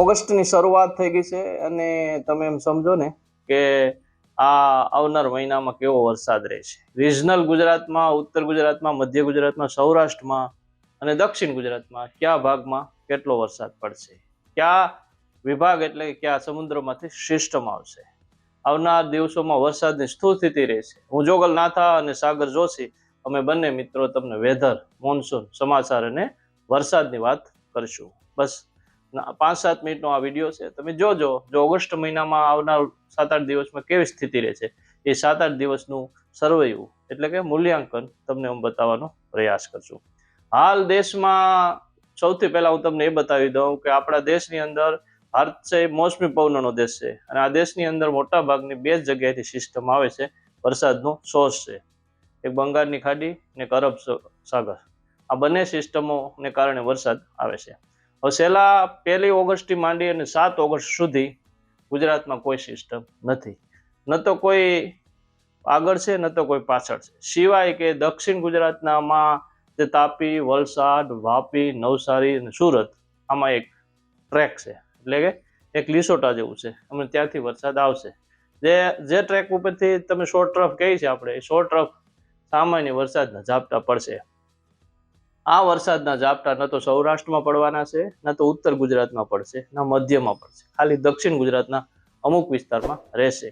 ઓગસ્ટની શરૂઆત થઈ ગઈ છે અને તમે એમ સમજો ને કે આ આવનાર મહિનામાં કેવો વરસાદ રહેશે. રિજનલ ગુજરાતમાં, ઉત્તર ગુજરાતમાં, મધ્ય ગુજરાતમાં, સૌરાષ્ટ્રમાં અને દક્ષિણ ગુજરાતમાં કયા ભાગમાં કેટલો વરસાદ પડશે? કયા વિભાગ એટલે કે કયા સમુદ્રમાંથી સિસ્ટમ આવશે આવનાર દિવસોમાં વરસાદની શું સ્થિતિ રહેશે. હું જોગલ નાથા અને સાગર જોશી, અમે બંને મિત્રો તમને વેધર, મોન્સૂન, સમાચાર અને વરસાદની વાત કરશું. બસ પાંચ સાત મિનિટનો આ વીડિયો છે. તમે જોજો, જો ઓગસ્ટ મહિનામાં આવનાર સાત આઠ દિવસમાં કેવી સ્થિતિ રહેશે એ સાત આઠ દિવસનું સર્વેયું એટલે કે મૂલ્યાંકન તમને હું બતાવવાનો પ્રયાસ કરશું. હાલ દેશમાં સૌથી પહેલાં હું તમને એ બતાવી દઉં કે આપણા દેશની અંદર ભારત છે એ મોસમી પવનનો દેશ છે અને આ દેશની અંદર મોટા ભાગની બે જ જગ્યાએથી સિસ્ટમ આવે છે, વરસાદનો સોર્સ છે. એક બંગાળની ખાડી ને એક સાગર. આ બંને સિસ્ટમોને કારણે વરસાદ આવે છે. છેલ્લા પહેલી ઓગસ્ટથી માંડી અને સાત ઓગસ્ટ સુધી ગુજરાતમાં કોઈ સિસ્ટમ નથી. ન તો કોઈ આગળ છે, ન તો કોઈ પાછળ છે. સિવાય કે દક્ષિણ ગુજરાતનામાં જે તાપી, વલસાડ, વાપી, નવસારી અને સુરત આમાં એક ટ્રેક છે. એટલે કે એક લીસોટા જેવું છે. અને ત્યાંથી વરસાદ આવશે. જે જે ટ્રેક ઉપરથી તમે શોર્ટ ટ્રફ કહી છે આપણે, એ શોર્ટ ટ્રફ સામાન્ય વરસાદના ઝાપટા પડશે. આ વરસાદના ઝાપટા ન તો સૌરાષ્ટ્રમાં પડવાના છે, ન તો ઉત્તર ગુજરાતમાં પડશે, ન મધ્યમાં પડશે. ખાલી દક્ષિણ ગુજરાતના અમુક વિસ્તારમાં રહેશે.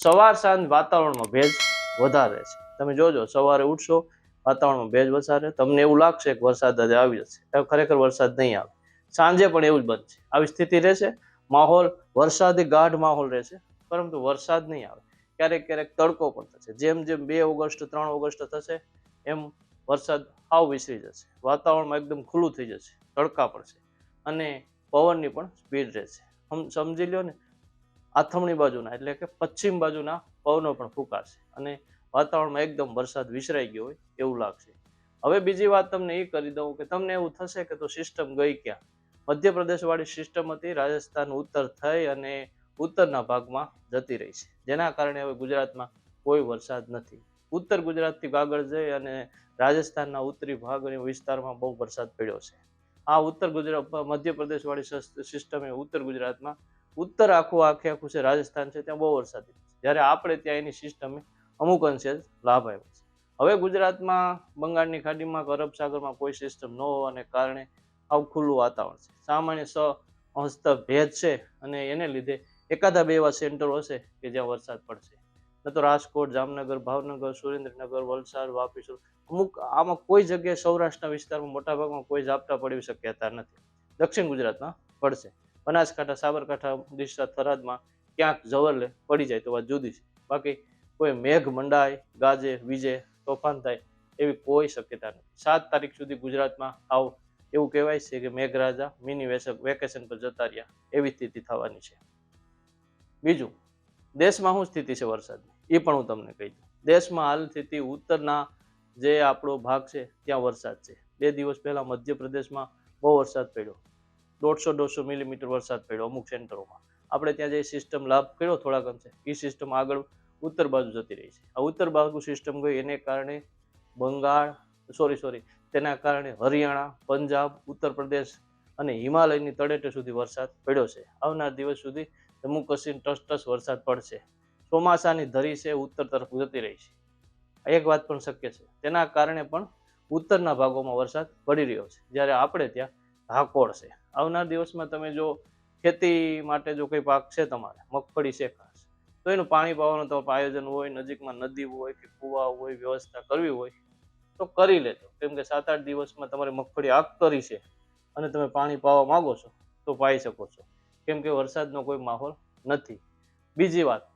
સવાર સાંજ વાતાવરણમાં ભેજ વધારે છે. તમે જોજો, સવારે ઉઠશો, વાતાવરણમાં ભેજ વધારે, તમને એવું લાગશે કે વરસાદ આજે આવી જશે. ખરેખર વરસાદ નહીં આવે. સાંજે પણ એવું જ બનશે. આવી સ્થિતિ રહેશે. માહોલ, વરસાદી ગાઢ માહોલ રહેશે, પરંતુ વરસાદ નહીં આવે. ક્યારેક ક્યારેક તડકો પણ થશે. જેમ જેમ બે ઓગસ્ટ, ત્રણ ઓગસ્ટ થશે, એમ વરસાદ હાવ વિસરી જશે. વાતાવરણમાં એકદમ ખુલ્લું થઈ જશે. તડકા પડશે. અને પવનની પણ સ્પીડ રહેશે. સમજી લ્યો ને, આથમણી બાજુના, એટલે કે પશ્ચિમ બાજુના પવનો પણ ફૂંકાશે. અને વાતાવરણમાં એકદમ વરસાદ વિસરાઈ ગયો હોય એવું લાગશે. હવે બીજી વાત તમને એ કરી દઉં કે તમને એવું થશે કે તો સિસ્ટમ ગઈ ક્યાં? મધ્યપ્રદેશવાળી સિસ્ટમ હતી, રાજસ્થાન ઉત્તર થઈ અને ઉત્તરના ભાગમાં જતી રહી છે. જેના કારણે હવે ગુજરાતમાં કોઈ વરસાદ નથી. ઉત્તર ગુજરાતથી આગળ જઈ અને રાજસ્થાનના ઉત્તરી ભાગ વિસ્તારમાં બહુ વરસાદ પડ્યો છે. આ ઉત્તર ગુજરાત, મધ્યપ્રદેશવાળી સિસ્ટમે ઉત્તર ગુજરાતમાં. ઉત્તર આખું, આખે આખું છે, રાજસ્થાન છે, ત્યાં બહુ વરસાદ જ્યારે આપણે ત્યાં એની સિસ્ટમે અમુક અંશે જ લાભ આવ્યો છે. હવે ગુજરાતમાં, બંગાળની ખાડીમાં કે અરબ કોઈ સિસ્ટમ ન હોવાને કારણે આવું ખુલ્લું વાતાવરણ છે. સામાન્ય સ હસ્ત ભેદ છે અને એને લીધે એકાદા બે એવા સેન્ટરો હશે કે જ્યાં વરસાદ પડશે. ન તો રાજકોટ, જામનગર, ભાવનગર, સુરેન્દ્રનગર, વલસાડ, વાપી અમુક આમાં કોઈ જગ્યાએ સૌરાષ્ટ્રના વિસ્તારમાં મોટા ભાગમાં કોઈ ઝાપટા પડી શક્યતા નથી. દક્ષિણ ગુજરાતમાં પડશે. બનાસકાંઠા, સાબરકાંઠા ડીસા થરાદમાં ક્યાંક જવરલે પડી જાય તો વાત જુદી છે. બાકી કોઈ મેઘ મંડાય, ગાજે, વીજે, તોફાન થાય એવી કોઈ શક્યતા નથી. સાત તારીખ સુધી ગુજરાતમાં આવ. એવું કહેવાય છે કે મેઘરાજા મિની વેકેશન પર જતા રહ્યા. એવી સ્થિતિ થવાની છે. બીજું, દેશમાં શું સ્થિતિ છે વરસાદની? એ પણ હું તમને કહી દઉં. દેશમાં હાલ સ્થિતિ ઉત્તરના જે આપણો ભાગ છે, ત્યાં વરસાદ છે. બે દિવસ પહેલાં મધ્યપ્રદેશમાં બહુ વરસાદ પડ્યો. દોઢસો દોઢસો મિલીમીટર વરસાદ પડ્યો અમુક સેન્ટરોમાં. આપણે ત્યાં જે સિસ્ટમ લાભ કર્યો થોડાક અંશે, એ સિસ્ટમ આગળ ઉત્તર બાજુ જતી રહી છે. આ ઉત્તર બાજુ સિસ્ટમ ગઈ એને કારણે બંગાળ સોરી સોરી તેના કારણે હરિયાણા, પંજાબ, ઉત્તર પ્રદેશ અને હિમાલયની તળેટે સુધી વરસાદ પડ્યો છે. આવનાર દિવસ સુધી જમ્મુ કાશ્મીર ટસ ટસ વરસાદ પડશે. ચોમાસાની ધરી છે ઉત્તર તરફ જતી રહી છે. એક વાત પણ શક્ય છે. તેના કારણે પણ ઉત્તરના ભાગોમાં વરસાદ પડી રહ્યો છે. જ્યારે આપણે ત્યાં ધાકોળ છે. આવનાર દિવસમાં તમે જો ખેતી માટે જો કંઈ પાક છે તમારે, મગફળી છે ખાસ, તો એનું પાણી પાવાનું તમારું આયોજન હોય, નજીકમાં નદી હોય કે કુવા હોય, વ્યવસ્થા કરવી હોય, તો કરી લેજો. કેમ કે સાત આઠ દિવસમાં તમારે મગફળી આગ કરી છે અને તમે પાણી પાવા માગો છો, તો પાઈ શકો છો. કેમ કે વરસાદનો કોઈ માહોલ નથી. બીજી વાત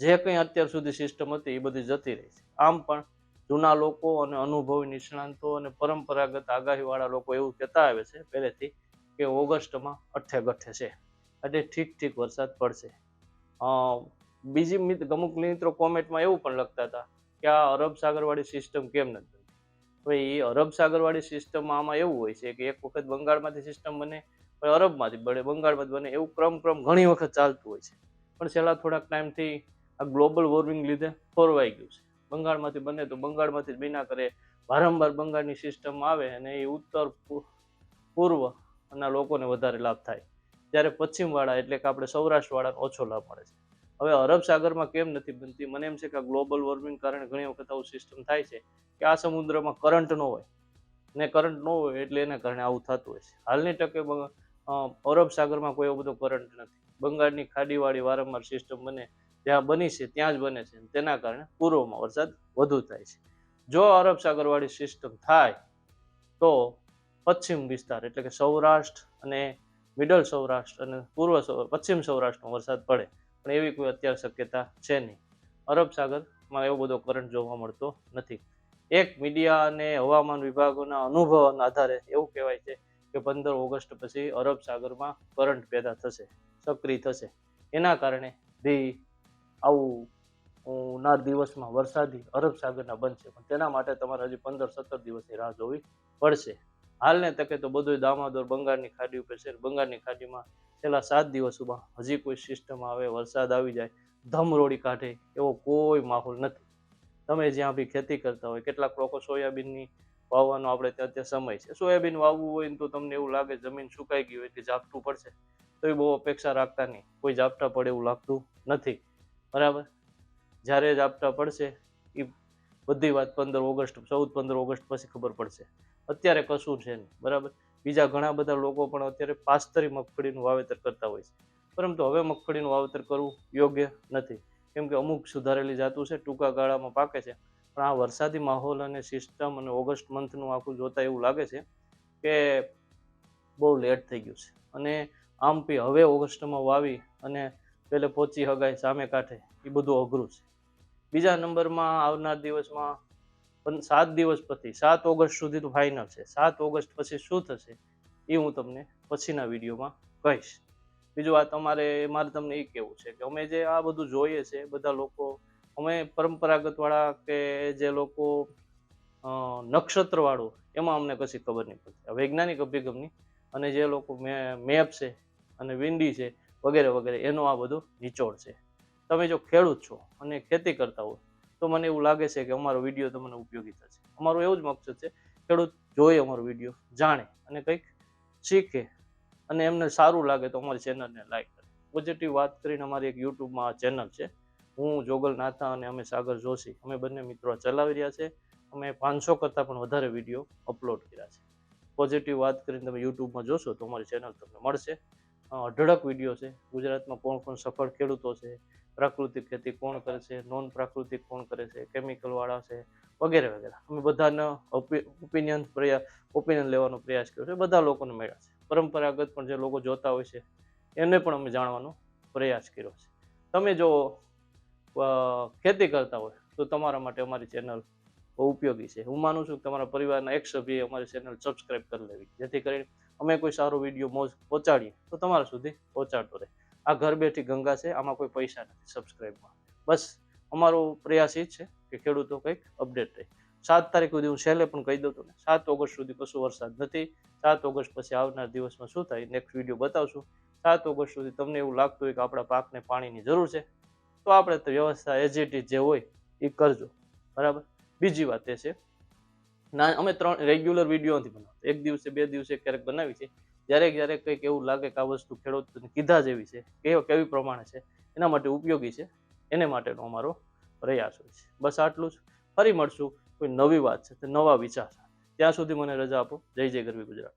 જે કંઈ અત્યાર સુધી સિસ્ટમ હતી એ બધી જતી રહી છે. આમ પણ જૂના લોકો અને અનુભવી નિષ્ણાંતો અને પરંપરાગત આગાહીવાળા લોકો એવું કહેતા આવે છે પહેલેથી કે ઓગસ્ટમાં અઠે ગઠે છે. એટલે ઠીક ઠીક વરસાદ પડશે. બીજી મિત્ર અમુક મિત્રો કોમેન્ટમાં એવું પણ લખતા હતા કે આ અરબ સાગરવાળી સિસ્ટમ કેમ નથી? હવે એ અરબ સાગરવાળી સિસ્ટમમાં આમાં એવું હોય છે કે એક વખત બંગાળમાંથી સિસ્ટમ બને, પછી અરબમાંથી બને, બંગાળમાંથી બને, એવું ક્રમ ક્રમ ઘણી વખત ચાલતું હોય છે. પણ છેલ્લા થોડાક ટાઈમથી આ ગ્લોબલ વોર્મિંગ લીધે ખોરવાઈ ગયું છે. બંગાળમાંથી બને તો બંગાળમાંથી જ બિના કરે વારંવાર બંગાળની સિસ્ટમ આવે અને એ ઉત્તર પૂ- પૂર્વ ના લોકોને વધારે લાભ થાય. ત્યારે પશ્ચિમવાળા એટલે કે આપણે સૌરાષ્ટ્રવાળાને ઓછો લાભ મળે છે. હવે અરબ સાગરમાં કેમ નથી બનતી? મને એમ છે કે ગ્લોબલ વોર્મિંગ કારણે ઘણી વખત આવું સિસ્ટમ થાય છે કે આ સમુદ્રમાં કરંટ ન હોય. ને કરંટ ન હોય એટલે એને કારણે આવું થતું હોય છે. હાલની ટકે અરબ સાગરમાં કોઈ એવો બધો કરંટ નથી. બંગાળની ખાડીવાળી વારંવાર સિસ્ટમ બને જ્યાં બની છે, ત્યાં જ બને છે તેના કારણે પૂર્વમાં વરસાદ વધુ થાય છે. જો અરબ સાગરવાળી સિસ્ટમ થાય, તો પશ્ચિમ વિસ્તાર એટલે કે સૌરાષ્ટ્ર અને મિડલ સૌરાષ્ટ્ર અને પૂર્વ પશ્ચિમ સૌરાષ્ટ્રમાં વરસાદ પડે, પણ એવી કોઈ અત્યારે શક્યતા છે નહીં. અરબ સાગરમાં એવો બધો કરંટ જોવા મળતો નથી. એક મીડિયા અને હવામાન વિભાગોના અનુભવના આધારે એવું કહેવાય છે કે પંદર ઓગસ્ટ પછી અરબ સાગરમાં કરંટ પેદા થશે, સક્રિય થશે. એના કારણે ભી આવું ના દિવસમાં વરસાદી અરબ સાગરના બનશે. પણ તેના માટે તમારે હજી પંદર, સત્તર દિવસની રાહ જોવી પડશે. હાલને તકે તો બધું દામાદોર, બંગાળની ખાડી ઉપર છે. બંગાળની ખાડીમાં છેલ્લા સાત દિવસોમાં હજી કોઈ સિસ્ટમ આવે, વરસાદ આવી જાય ધમરોડી કાઢે એવો કોઈ માહોલ નથી. તમે જ્યાં બી ખેતી કરતા હોય, કેટલાક લોકો સોયાબીનની વાવવાનો આપણે ત્યાં ત્યાં સમય છે. સોયાબીન વાવવું હોય ને તો તમને એવું લાગે જમીન સુકાઈ ગઈ હોય કે ઝાપટું પડશે, તો એ બહુ અપેક્ષા રાખતા નહીં. કોઈ ઝાપટા પડે એવું લાગતું નથી. બરાબર? જ્યારે જ આપતા પડશે એ બધી વાત પંદર ઓગસ્ટ, ચૌદ પંદર ઓગસ્ટ પછી ખબર પડશે. અત્યારે કશું છે નહીં, બરાબર? બીજા ઘણા બધા લોકો પણ અત્યારે પાસ્તરી મગફળીનું વાવેતર કરતા હોય છે. પરંતુ હવે મગફળીનું વાવેતર કરવું યોગ્ય નથી. કેમ કે અમુક સુધારેલી જાતું છે, ટૂંકા ગાળામાં પાકે છે. પણ આ વરસાદી માહોલ અને સિસ્ટમ અને ઓગસ્ટ મંથનું આખું જોતા એવું લાગે છે કે બહુ લેટ થઈ ગયું છે. અને આમ પી હવે ઓગસ્ટમાં વાવી અને પેલે પહોંચી હગાય સામે કાંઠે. એ બધું અઘરું છે. બીજા નંબરમાં આવનાર દિવસમાં પણ સાત દિવસ પછી, સાત ઓગસ્ટ સુધી તો ફાઇનલ છે. સાત ઓગસ્ટ પછી શું થશે એ હું તમને પછીના વિડીયોમાં કહીશ. બીજું આ તમારે, મારે તમને એ કહેવું છે કે અમે જે આ બધું જોઈએ છે, બધા લોકો, અમે પરંપરાગતવાળા કે જે લોકો નક્ષત્રવાળું, એમાં અમને કશી ખબર નહીં પડતી. વૈજ્ઞાનિક અભિગમની અને જે લોકો મેપ છે અને વિંડી છે વગેરે વગેરે, એનો આ બધો નિચોડ છે. તમે જો ખેડૂત છો અને ખેતી કરતા હો તો મને એવું લાગે છે કે અમારો વીડિયો તમને ઉપયોગી થશે. અમારું એવું જ મકસદ છે, ખેડૂત જોઈએ અમારો વીડિયો, જાણે અને કંઈક શીખે અને એમને સારું લાગે તો અમારી ચેનલને લાઈક કરે. પોઝિટિવ વાત કરીને અમારી એક યુટ્યુબમાં ચેનલ છે. હું જોગલ નાથા અને અમે સાગર જોશી, અમે બંને મિત્રો ચલાવી રહ્યા છે. અમે પાંચસો કરતાં પણ વધારે વીડિયો અપલોડ કર્યા છે. પોઝિટિવ વાત કરીને તમે યુટ્યુબમાં જોશો તો અમારી ચેનલ તમને મળશે. અઢળક વીડિયો છે. ગુજરાતમાં કોણ કોણ સફળ ખેડૂતો છે, પ્રાકૃતિક ખેતી કોણ કરે છે, નોન પ્રાકૃતિક કોણ કરે છે કેમિકલવાળા છે, વગેરે વગેરે. અમે બધાના ઓપિનિયન પ્રયાસ ઓપિનિયન લેવાનો પ્રયાસ કર્યો છે. બધા લોકોને મળ્યા છે. પરંપરાગત પણ જે લોકો જોતા હોય છે, એને પણ અમે જાણવાનો પ્રયાસ કર્યો છે. તમે જો ખેતી કરતા હોય, તો તમારા માટે અમારી ચેનલ ઉપયોગી છે. હું માનું છું કે તમારા પરિવારના એક સભ્યએ અમારી ચેનલ સબસ્ક્રાઈબ કરી લેવી. જેથી કરીને અમે કોઈ સારો વીડિયો મોજ પહોંચાડીએ, તો તમારા સુધી પહોંચાડતો રહે. આ ઘર બેઠી ગંગા છે, આમાં કોઈ પૈસા નથી સબસ્ક્રાઈબમાં બસ, અમારો પ્રયાસ એ જ છે કે ખેડૂતો કંઈક અપડેટ રહે. સાત તારીખ સુધી હું છેલ્લે પણ કહી દઉં તો સાત ઓગસ્ટ સુધી કશું વરસાદ નથી. સાત ઓગસ્ટ પછી આવનાર દિવસમાં શું થાય નેક્સ્ટ વીડિયો બતાવશું. સાત ઓગસ્ટ સુધી તમને એવું લાગતું હોય કે આપણા પાકને પાણીની જરૂર છે, તો આપણે વ્યવસ્થા એજ ઇટ ઇઝ જે હોય એ કરજો. બરાબર? બીજી વાત એ છે ના, અમે ત્રણ રેગ્યુલર વીડિયો નથી બનાવતા. એક દિવસે, બે દિવસે ક્યારેક બનાવી છે. જ્યારે જ્યારે કંઈક એવું લાગે કે આ વસ્તુ ખેડૂતને કીધા જેવી છે કેવો કેવી પ્રમાણે છે, એના માટે ઉપયોગી છે, એને માટેનો અમારો પ્રયાસ હોય છે. બસ આટલું જ. ફરી મળશું કોઈ નવી વાત છે તે નવા વિચાર ત્યાં સુધી મને રજા આપો. જય જય ગરવી ગુજરાત.